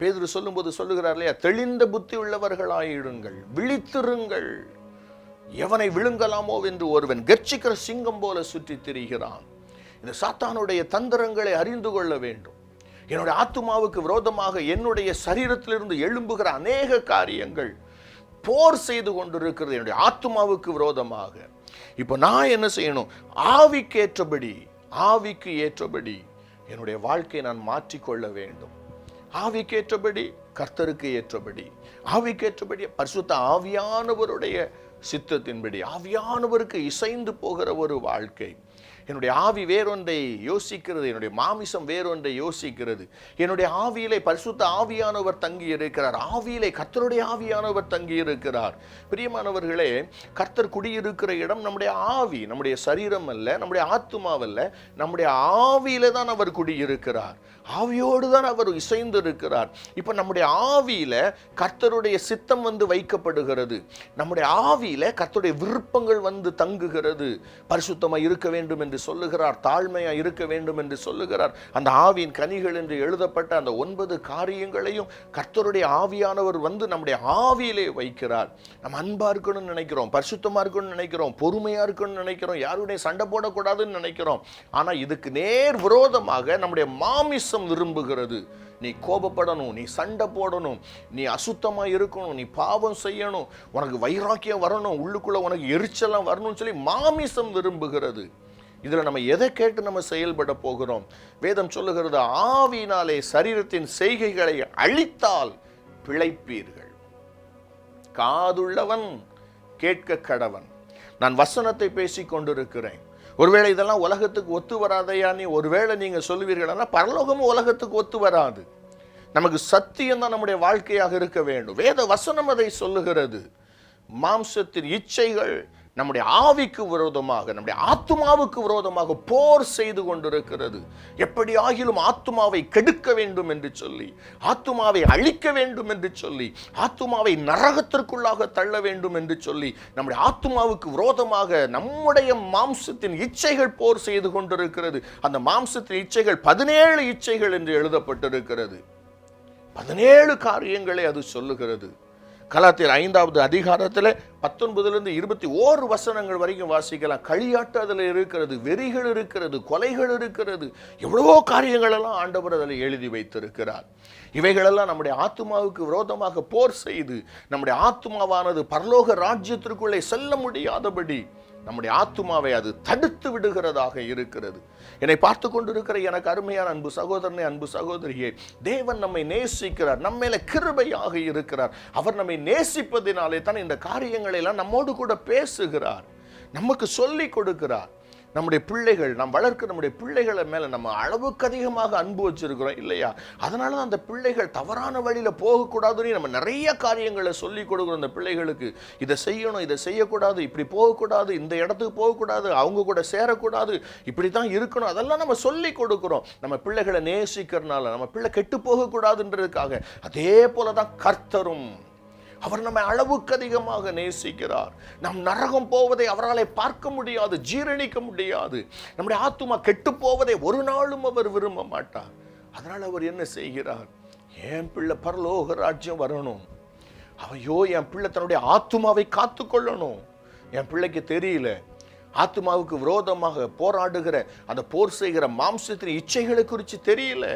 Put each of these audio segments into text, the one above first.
பேதுரு சொல்லும்போது சொல்லுகிறார் இல்லையா? தெளிந்த புத்தி உள்ளவர்களாயிடுங்கள் விழித்திருங்கள். எவனை விழுங்கலாமோ என்று ஒருவன் கர்ச்சிக்கிற சிங்கம் போல சுற்றி திரிகிறான். இந்த சாத்தானுடைய தந்திரங்களை அறிந்து கொள்ள வேண்டும். என்னுடைய ஆத்துமாவுக்கு விரோதமாக என்னுடைய சரீரத்திலிருந்து எழும்புகிற அநேக காரியங்கள் போர் செய்து கொண்டிருக்கிறது. என்னுடைய ஆத்துமாவுக்கு விரோதமாக. இப்போ நான் என்ன செய்யணும்? ஆவிக்கு ஏற்றபடி ஆவிக்கு ஏற்றபடி என்னுடைய வாழ்க்கையை நான் மாற்றிக்கொள்ள வேண்டும். ஆவிக்கு ஏற்றபடி கர்த்தருக்கு ஏற்றபடி ஆவிக்கு ஏற்றபடி பரிசுத்த ஆவியானவருடைய சித்தத்தின்படி ஆவியானவருக்கு இசைந்து போகிற ஒரு வாழ்க்கை. என்னுடைய ஆவி வேறொன்றை யோசிக்கிறது என்னுடைய மாமிசம் வேறொன்றை யோசிக்கிறது. என்னுடைய ஆவியிலே பரிசுத்த ஆவியானவர் தங்கி இருக்கிறார் ஆவியிலே கர்த்தருடைய ஆவியானவர் தங்கி இருக்கிறார் பிரியமானவர்களே கர்த்தர் குடியிருக்கிற இடம் நம்முடைய ஆவி நம்முடைய சரீரம் அல்ல நம்முடைய ஆத்துமாவல்ல நம்முடைய ஆவியில தான் அவர் குடியிருக்கிறார். ஆவியோடு தான் அவர் இசைந்து இருக்கிறார் இப்போ நம்முடைய ஆவியில கர்த்தருடைய சித்தம் வந்து வைக்கப்படுகிறது. நம்முடைய ஆவியில கர்த்தருடைய விருப்பங்கள் வந்து தங்குகிறது. பரிசுத்தமா இருக்க வேண்டும் என்று சொல்லுகிறார் தாழ்மையாக இருக்க வேண்டும் என்று சொல்லுகிறார். அந்த ஆவியின் கனிகள் என்று எழுதப்பட்ட அந்த ஒன்பது காரியங்களையும் கர்த்தருடைய ஆவியானவர் வந்து நம்முடைய ஆவியிலே வைக்கிறார். நம்ம அன்பாக இருக்கணும்னு நினைக்கிறோம் பரிசுத்தமாக இருக்கணும்னு நினைக்கிறோம் பொறுமையாக இருக்கணும்னு நினைக்கிறோம் யாருடைய சண்டை போடக்கூடாதுன்னு நினைக்கிறோம். ஆனால் இதுக்கு நேர் விரோதமாக நம்முடைய மாமிசம் விரும்புகிறது. நீ கோபப்படணும் நீ சண்டை போடணும் நீ அசுத்தமாக இருக்கணும் நீ பாவம் செய்யணும் உனக்கு வைராக்கியம் வரணும் உள்ளுக்குள்ளே உனக்கு எரிச்சலாம் வரணும்னு சொல்லி மாமிசம் விரும்புகிறது. இதில் நம்ம எதை கேட்டு நம்ம செயல்பட போகிறோம்? வேதம் சொல்லுகிறது ஆவியினாலே சரீரத்தின் செய்கைகளை அழித்தால் பிழைப்பீர்கள். காதுள்ளவன் கேட்க கடவன். நான் வசனத்தை பேசிக் கொண்டிருக்கிறேன். ஒருவேளை இதெல்லாம் உலகத்துக்கு ஒத்து வராதையா நீ? ஒருவேளை நீங்கள் சொல்லுவீர்கள்னா பரலோகமும் உலகத்துக்கு ஒத்து வராது. நமக்கு சத்தியம் தான் நம்முடைய வாழ்க்கையாக இருக்க வேண்டும். வேத வசனம் அதை சொல்லுகிறது. மாம்சத்தின் இச்சைகள் நம்முடைய ஆவிக்கு விரோதமாக நம்முடைய ஆத்துமாவுக்கு விரோதமாக போர் செய்து கொண்டிருக்கிறது. எப்படி ஆகிலும் ஆத்துமாவை கெடுக்க வேண்டும் என்று சொல்லி ஆத்துமாவை அழிக்க வேண்டும் என்று சொல்லி ஆத்துமாவை நரகத்திற்குள்ளாக தள்ள வேண்டும் என்று சொல்லி நம்முடைய ஆத்துமாவுக்கு விரோதமாக நம்முடைய மாம்சத்தின் இச்சைகள் போர் செய்து கொண்டிருக்கிறது. அந்த மாம்சத்தின் இச்சைகள் பதினேழு இச்சைகள் என்று எழுதப்பட்டிருக்கிறது. பதினேழு காரியங்களை அது சொல்லுகிறது. கலாத்தியர் ஐந்தாவது அதிகாரத்தில் பத்தொன்பதுலேருந்து இருபத்தி ஓரு வசனங்கள் வரைக்கும் வாசிக்கலாம். களியாட்டு அதில் இருக்கிறது வெறிகள் இருக்கிறது கொலைகள் இருக்கிறது. எவ்வளவோ காரியங்கள் எல்லாம் ஆண்டவர் அதில் எழுதி வைத்திருக்கிறார். இவைகளெல்லாம் நம்முடைய ஆத்மாவுக்கு விரோதமாக போர் செய்து நம்முடைய ஆத்மாவானது பரலோக ராஜ்யத்திற்குள்ளே செல்ல முடியாதபடி நம்முடைய ஆத்துமாவை அது தடுத்து விடுகிறதாக இருக்கிறது. என்னை பார்த்து கொண்டிருக்கிற எனக்கு அருமையான அன்பு சகோதரனே அன்பு சகோதரியே தேவன் நம்மை நேசிக்கிறார் நம்ம மேலே கிருபையாக இருக்கிறார். அவர் நம்மை நேசிப்பதினாலே தான் இந்த காரியங்களை எல்லாம் நம்மோடு கூட பேசுகிறார். நமக்கு சொல்லி கொடுக்கிறார். நம்முடைய பிள்ளைகள் நாம் வளர்க்க நம்முடைய பிள்ளைகளை மேலே நம்ம அளவுக்கு அதிகமாக அன்பு வச்சிருக்கிறோம் இல்லையா? அதனால தான் அந்த பிள்ளைகள் தவறான வழியில் போகக்கூடாதுன்னு நம்ம நிறைய காரியங்களை சொல்லி கொடுக்குறோம் அந்த பிள்ளைகளுக்கு. இதை செய்யணும் இதை செய்யக்கூடாது இப்படி போகக்கூடாது இந்த இடத்துக்கு போகக்கூடாது அவங்க கூட சேரக்கூடாது இப்படி தான் இருக்கணும் அதெல்லாம் நம்ம சொல்லி கொடுக்குறோம். நம்ம பிள்ளைகளை நேசிக்கிறனால நம்ம பிள்ளை கெட்டு போகக்கூடாதுன்றதுக்காக. அதே போல தான் கர்த்தரும் அவர் நம்மை அளவுக்கு அதிகமாக நேசிக்கிறார். நம் நரகம் போவதை அவரால் பார்க்க முடியாது ஜீரணிக்க முடியாது. நம்முடைய ஆத்துமா கெட்டு போவதை ஒரு நாளும் அவர் விரும்ப மாட்டார். அதனால் அவர் என்ன செய்கிறார்? என் பிள்ளை பரலோக ராஜ்யம் வரணும். ஐயோ என் பிள்ளை தன்னுடைய ஆத்துமாவை காத்துக்கொள்ளணும் என் பிள்ளைக்கு தெரியல. ஆத்துமாவுக்கு விரோதமாக போராடுகிற அந்த போர் செய்கிற மாம்சத்தின் இச்சைகளை குறித்து தெரியல.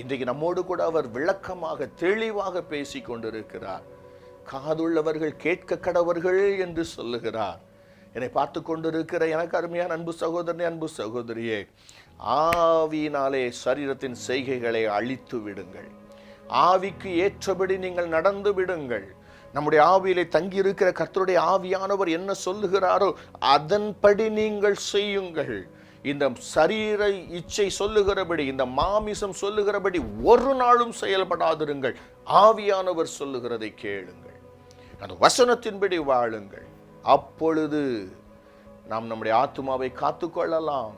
இன்றைக்கு நம்மோடு கூட அவர் விளக்கமாக தெளிவாக பேசி கொண்டிருக்கிறார். காதுள்ளவர்கள் கேட்க கடவர்கள் என்று சொல்லுகிறார். என்னை பார்த்து கொண்டிருக்கிற எனக்கு அருமையான அன்பு சகோதரனே அன்பு சகோதரியே ஆவியினாலே சரீரத்தின் செய்கைகளை அழித்து விடுங்கள். ஆவிக்கு ஏற்றபடி நீங்கள் நடந்து விடுங்கள். நம்முடைய ஆவியிலே தங்கியிருக்கிற கர்த்தருடைய ஆவியானவர் என்ன சொல்லுகிறாரோ அதன்படி நீங்கள் செய்யுங்கள். இந்த சரீர இச்சை சொல்லுகிறபடி இந்த மாமிசம் சொல்லுகிறபடி ஒரு நாளும் செயல்படாதிருங்கள். ஆவியானவர் சொல்லுகிறதை கேளுங்கள். அந்த வசனத்தின்படி வாழுங்கள். அப்பொழுது நாம் நம்முடைய ஆத்துமாவை காத்துக்கொள்ளலாம்.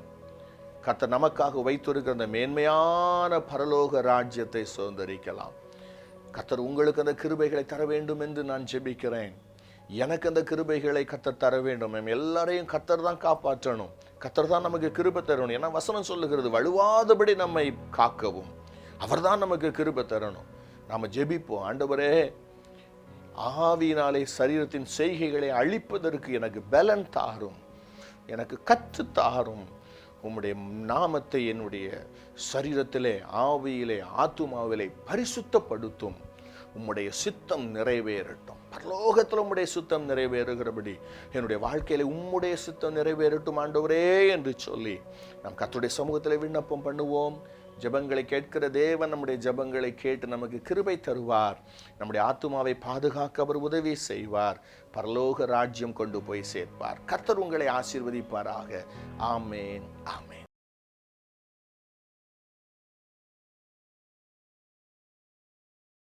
கத்த நமக்காக வைத்திருக்கிற அந்த மேன்மையான பரலோக ராஜ்யத்தை சுதந்திரிக்கலாம். கத்தர் உங்களுக்கு அந்த கிருபைகளை தர வேண்டும் என்று நான் ஜெபிக்கிறேன். எனக்கு அந்த கிருபைகளை கத்தர் தர வேண்டும். நம்ம எல்லாரையும் கத்தர் தான் காப்பாற்றணும். கத்தர் தான் நமக்கு கிருபை தரணும். ஏன்னா வசனம் சொல்லுகிறது வலுவாதபடி நம்மை காக்கவும். அவர்தான் நமக்கு கிருபை தரணும். நாம் ஜெபிப்போம். ஆண்டவரே ஆவியினாலே சரீரத்தின் செய்கைகளை அழிப்பதற்கு எனக்கு பலன் தாரும். எனக்கு கற்று தாரும். உம்முடைய நாமத்தை என்னுடைய சரீரத்திலே ஆவியிலே ஆத்துமாவிலே பரிசுத்தப்படுத்தும். உம்முடைய சித்தம் நிறைவேறட்டும். பரலோகத்தில் உம்முடைய சித்தம் நிறைவேறுகிறபடி என்னுடைய வாழ்க்கையில உம்முடைய சித்தம் நிறைவேறட்டும் ஆண்டவரே என்று சொல்லி நாம் கத்துடைய சமூகத்தில் விண்ணப்பம் பண்ணுவோம். ஜெபங்களை கேட்கிற தேவன் நம்முடைய ஜெபங்களை கேட்டு நமக்கு கிருபை தருவார். நம்முடைய ஆத்துமாவை பாதுகாக்க அவர் உதவி செய்வார். பரலோக ராஜ்யம் கொண்டு போய் சேர்ப்பார். கர்த்தர் உங்களை ஆசீர்வதிப்பாராக. ஆமேன் ஆமேன்.